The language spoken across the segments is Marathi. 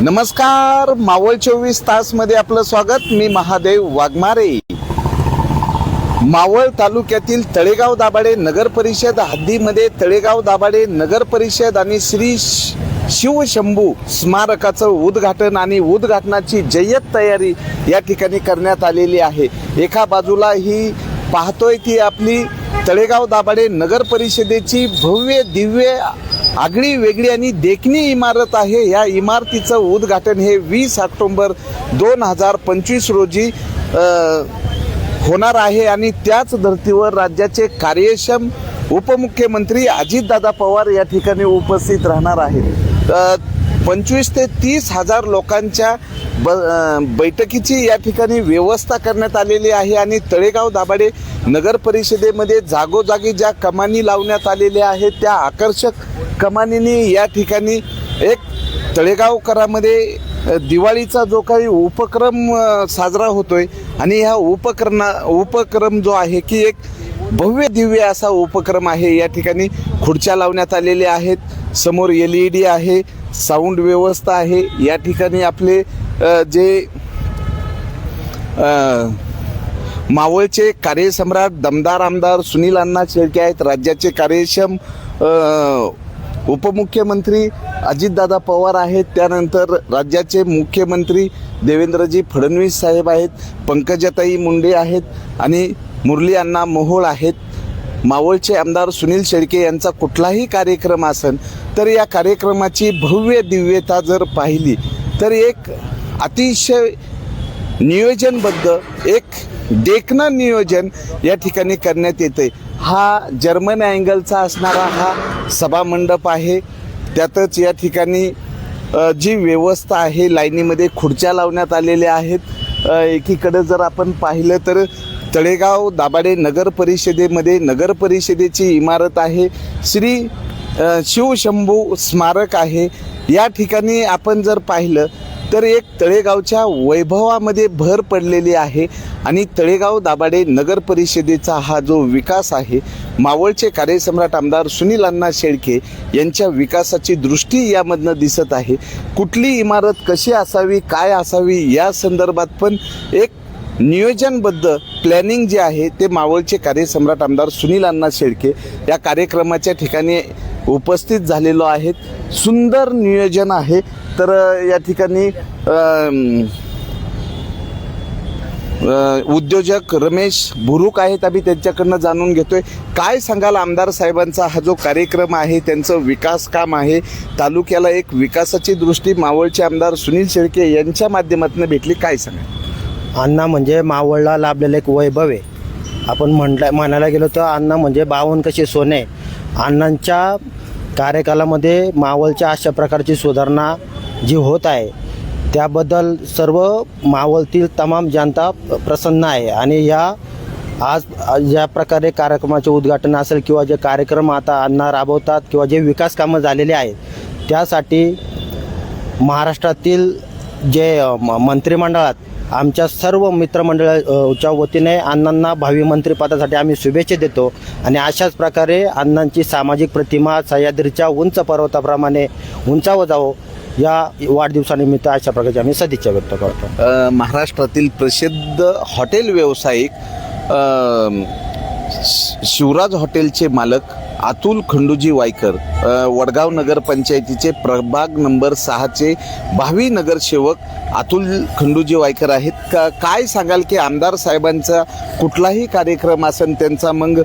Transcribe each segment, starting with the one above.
नमस्कार मावळ चोवीस तासमध्ये आपलं स्वागत. मी महादेव वाघमारे. मावळ तालुक्यातील तळेगाव दाभाडे नगर परिषद हद्दीमध्ये तळेगाव दाभाडे नगर परिषद आणि श्री श- शिवशंभू स्मारकाचं उद्घाटन आणि उद्घाटनाची जय्यत तयारी या ठिकाणी करण्यात आलेली आहे. एका बाजूला ही पाहतोय ती आपली तळेगाव दाभाडे नगर परिषदेची भव्य दिव्य आगळी वेगळी आणि देखणी इमारत आहे. या इमारतीचं उद्घाटन हे वीस ऑक्टोंबर दोन हजार पंचवीस रोजी होणार आहे आणि त्याच धर्तीवर राज्याचे कार्यक्षम उपमुख्यमंत्री अजितदादा पवार या ठिकाणी उपस्थित राहणार आहेत. पंचवीस ते तीस हजार लोकांच्या ब बैठकीची या ठिकाणी व्यवस्था करण्यात आलेली आहे आणि तळेगाव दाभाडे नगर परिषदेमध्ये जागोजागी ज्या कमानी लावण्यात आलेल्या आहेत त्या आकर्षक कमानीने या ठिकाणी एक तळेगावकरामध्ये दिवाळीचा जो काही उपक्रम साजरा होतोय आणि ह्या उपकरणा उपक्रम जो आहे की एक भव्य दिव्य असा उपक्रम आहे. या ठिकाणी खुर्च्या लावण्यात आलेल्या आहेत समोर एल ई डी आहे साऊंड व्यवस्था आहे. या ठिकाणी आपले जे मावळचे कार्यसम्राट दमदार आमदार सुनील अण्णा शेळके आहेत. राज्याचे कार्यक्षम उपमुख्यमंत्री अजितदादा पवार आहेत. त्यानंतर राज्याचे मुख्यमंत्री देवेंद्रजी फडणवीस साहेब आहेत. पंकजाताई मुंडे आहेत आणि मुरली अण्णा मोहोळ आहेत. मावळचे आमदार सुनील शेळके यांचा कुठलाही कार्यक्रम असेल तर या कार्यक्रमाची भव्य दिव्यता जर पाहिली तर एक अतिशय नियोजनबद्ध एक देखणं नियोजन या ठिकाणी करण्यात येते हा जर्मन अँगलचा असणारा हा सभामंडप आहे. त्यातच या ठिकाणी जी व्यवस्था आहे लाईनीमध्ये खुर्च्या लावण्यात आलेल्या आहेत. एकीकडे जर आपण पाहिलं तर तळेगाव दाभाडे नगर परिषदेमध्ये नगर परिषदेची इमारत आहे. श्री शिवशंभू स्मारक आहे. या ठिकाणी आपण जर पाहिलं तर एक तळेगावच्या वैभवामध्ये भर पडलेली आहे आणि तळेगाव दाभाडे नगर परिषदेचा हा जो विकास आहे मावळचे कार्यसम्राट आमदार सुनील अण्णा शेळके यांच्या विकासाची दृष्टी यामधनं दिसत आहे. कुठली इमारत कशी असावी काय असावी या संदर्भात पण एक नियोजनबद्ध प्लॅनिंग जे आहे ते मावळचे कार्यसम्राट आमदार सुनील अण्णा शेळके या कार्यक्रमाच्या ठिकाणी उपस्थित झालेलो आहेत. सुंदर नियोजन आहे. तर या ठिकाणी उद्योजक रमेश भुरुक आहेत. आम्ही त्यांच्याकडनं जाणून घेतोय. काय सांगाल आमदार साहेबांचा हा जो कार्यक्रम आहे? त्यांचं विकास काम आहे. तालुक्याला एक विकासाची दृष्टी मावळचे आमदार सुनील शेळके यांच्या माध्यमातून भेटली. काय सांगा अण्णा म्हणजे मावळला लाभलेलं एक वैभव आहे. आपण म्हटलं म्हणायला गेलो तर अण्णा म्हणजे बावन कसे सोने. अण्णांच्या कार्यकालामध्ये मावळच्या अशा प्रकारची सुधारणा जी होत आहे त्याबद्दल सर्व मावळतील तमाम जनता प्रसन्न आहे. आणि या आज ज्या प्रकारे कार्यक्रमाचे उद्घाटन असेल किंवा जे कार्यक्रम आता अण्णा राबवतात किंवा जे विकास कामं झालेले आहेत त्यासाठी महाराष्ट्रातील जे म- मंत्रिमंडळात आमच्या सर्व मित्रमंडळाच्या वतीने अण्णांना भावी मंत्रिपदासाठी आम्ही शुभेच्छा देतो. आणि अशाच प्रकारे अण्णांची सामाजिक प्रतिमा सह्याद्रीच्या उंच पर्वताप्रमाणे उंचावं जावं या वाढदिवसानिमित्त अशा प्रकारची आम्ही सदिच्छा व्यक्त करतो. महाराष्ट्रातील प्रसिद्ध हॉटेल व्यावसायिक शिवराज हॉटेलचे मालक अतुल खंडूजी वायकर वडगाव नगर पंचायतीचे प्रभाग नंबर सहाचे भावी नगरसेवक अतुल खंडूजी वायकर आहेत. का काय सांगाल की आमदार साहेबांचा कुठलाही कार्यक्रम असेल त्यांचा मग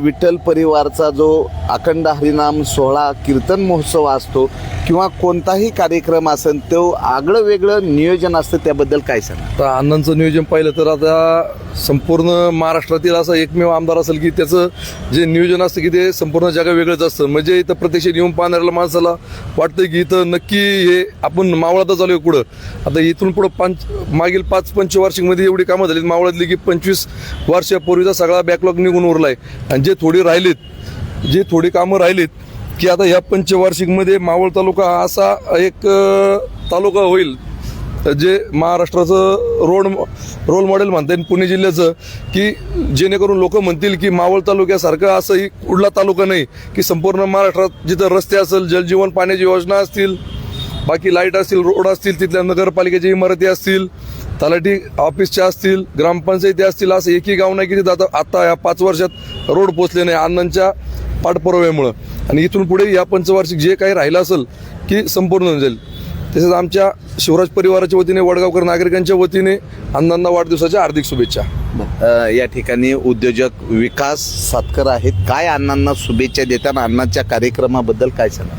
विठ्ठल परिवारचा जो अखंड हरिनाम सोहळा कीर्तन महोत्सव असतो किंवा कोणताही कार्यक्रम असेल तो आगळं वेगळं नियोजन असतं त्याबद्दल काय सांगा तर अण्णांचं नियोजन पाहिलं तर आता संपूर्ण महाराष्ट्रातील असं एकमेव आमदार असेल की त्याचं जे नियोजन असतं की ते संपूर्ण जगा वेगळंच असतं. म्हणजे इथं प्रत्यक्ष येऊन पाहणाऱ्याला माणसाला वाटतं की इथं नक्की हे आपण मावळातच आलोय पुढं आता इथून पुढं पंच मागील पाच पंचवार्षिकमध्ये एवढी कामं झालीत. मावळातली की पंचवीस वर्षापूर्वीचा सगळा बॅकलॉग निघून उरलाय. आणि जे थोडी राहिलीत जे थोडी कामं राहिलीत की आता ह्या पंचवार्षिकमध्ये मावळ तालुका हा असा एक तालुका होईल. जे महाराष्ट्राचं रोड रोल मॉडेल म्हणता येईल पुणे जिल्ह्याचं की जेणेकरून लोक म्हणतील की मावळ तालुक्यासारखं असंही कुठला तालुका नाही की संपूर्ण महाराष्ट्रात जिथं रस्ते असेल जलजीवन पाण्याची योजना असतील बाकी लाइट असतील रोड असतील तिथल्या नगरपालिकेच्या इमारती असतील तलाठी ऑफिसच्या असतील ग्रामपंचायती असतील असं एकही गाव नाही की तिथं आता आता या पाच वर्षात रोड पोचले नाही अण्णांच्या पाठपुराव्यामुळं. आणि इथून पुढे या पंचवार्षिक जे काही राहिलं असेल की संपूर्ण होऊन जाईल. तसेच आमच्या शिवराज परिवाराच्या वतीने वडगावकर नागरिकांच्या वतीने अण्णांना वाढदिवसाच्या हार्दिक शुभेच्छा. अ, या ठिकाणी उद्योजक विकास सातकर आहेत. काय अण्णांना शुभेच्छा देताना अण्णांच्या कार्यक्रमाबद्दल काय सांगा?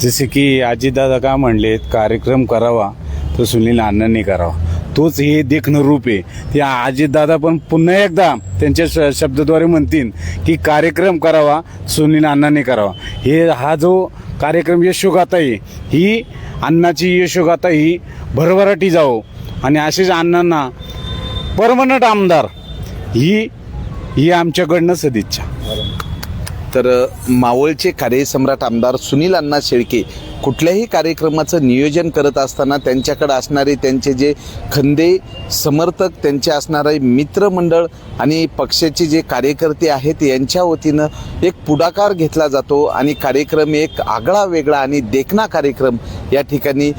जसे की आजीदादा का म्हणले कार्यक्रम करावा तो सुनील अण्णांनी करावा. तोच हे देखणं रूप आहे. ते अजितदादा पण पुन्हा एकदा त्यांच्या श- शब्दाद्वारे म्हणतील की कार्यक्रम करावा सुनील अण्णांनी करावा. हे हा जो कार्यक्रम यशोगाथा आहे ही अण्णाची यशोगाथा ही भरभराटी जाओ आणि असेच अण्णांना परमनंट आमदार ही ही आमच्याकडनं सदिच्छा. तर मावळचे कार्यसम्राट आमदार सुनील अण्णा शेळके कुठल्याही कार्यक्रमाचं नियोजन करत असताना त्यांच्याकडे असणारे त्यांचे जे खंदे समर्थक त्यांचे असणारे मित्रमंडळ आणि पक्षाचे जे कार्यकर्ते आहेत यांच्या वतीनं एक पुढाकार घेतला जातो आणि कार्यक्रम एक आगळा वेगळा आणि देखणा कार्यक्रम या ठिकाणी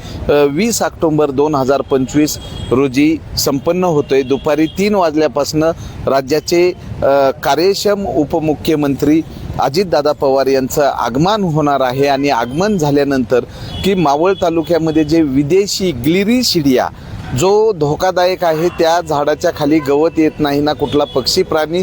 वीस ऑक्टोंबर दोन हजार पंचवीस रोजी संपन्न होतोय. दुपारी तीन वाजल्यापासून राज्याचे कार्यक्षम उपमुख्यमंत्री अजितदादा पवार यांचं आगमन होणार आहे आणि आगमन झाल्यानंतर की मावळ तालुक्यामध्ये जे विदेशी ग्लिरी शिडिया जो धोकादायक आहे त्या झाडाच्या खाली गवत येत नाही ना कुठला पक्षी प्राणी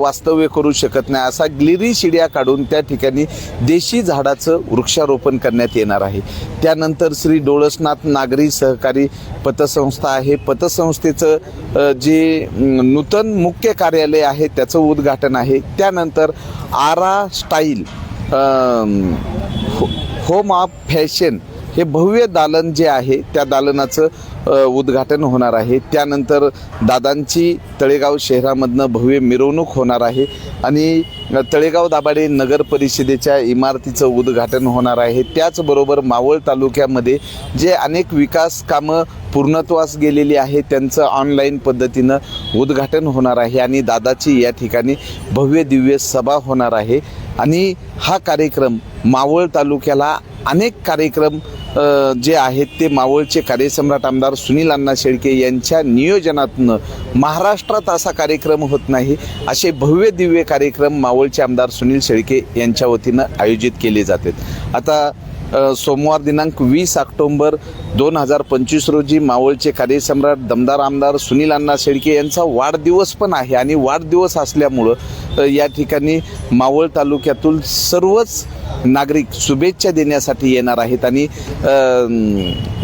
वास्तव्य करू शकत नाही. असा ग्लिरी शिड्या काढून त्या ठिकाणी देशी झाडाचं वृक्षारोपण करण्यात येणार आहे. त्यानंतर श्री डोळसनाथ नागरी सहकारी पतसंस्था आहे. पतसंस्थेचं जे नूतन मुख्य कार्यालय आहे त्याचं उद्घाटन आहे. त्यानंतर आरा स्टाईल हो, होम ऑफ फॅशन हे भव्य दालन जे आहे त्या दालनाचं उद्घाटन होणार आहे. त्यानंतर दादांची तळेगाव शहरामधनं भव्य मिरवणूक होणार आहे आणि तळेगाव दाभाडे नगर परिषदेच्या इमारतीचं उद्घाटन होणार आहे. त्याचबरोबर मावळ तालुक्यामध्ये जे अनेक विकास कामं पूर्णत्वास गेलेली आहे त्यांचं ऑनलाईन पद्धतीनं उद्घाटन होणार आहे आणि दादाची या ठिकाणी भव्य दिव्य सभा होणार आहे. आणि हा कार्यक्रम मावळ तालुक्याला अनेक कार्यक्रम जे आहेत ते मावळचे कार्यसम्राट आमदार सुनील अण्णा शेळके यांच्या नियोजनातनं महाराष्ट्रात असा कार्यक्रम होत नाही असे भव्य दिव्य कार्यक्रम मावळचे आमदार सुनील शेळके यांच्या वतीनं आयोजित केले जातात आता सोमवार दिनांक वीस ऑक्टोंबर दोन हजार पंचवीस रोजी मावळचे कार्यसम्राट दमदार आमदार सुनील अण्णा शेळके यांचा वाढदिवस पण आहे आणि वाढदिवस असल्यामुळं या ठिकाणी मावळ तालुक्यातून सर्वच नागरिक शुभेच्छा देण्यासाठी येणार आहेत आणि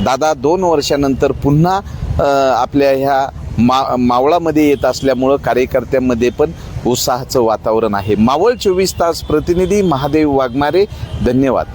दादा दोन वर्षानंतर पुन्हा आपल्या ह्या मा मावळामध्ये येत असल्यामुळं कार्यकर्त्यांमध्ये पण उत्साहाचं वातावरण आहे. मावळ चोवीस तास प्रतिनिधी महादेव वाघमारे धन्यवाद.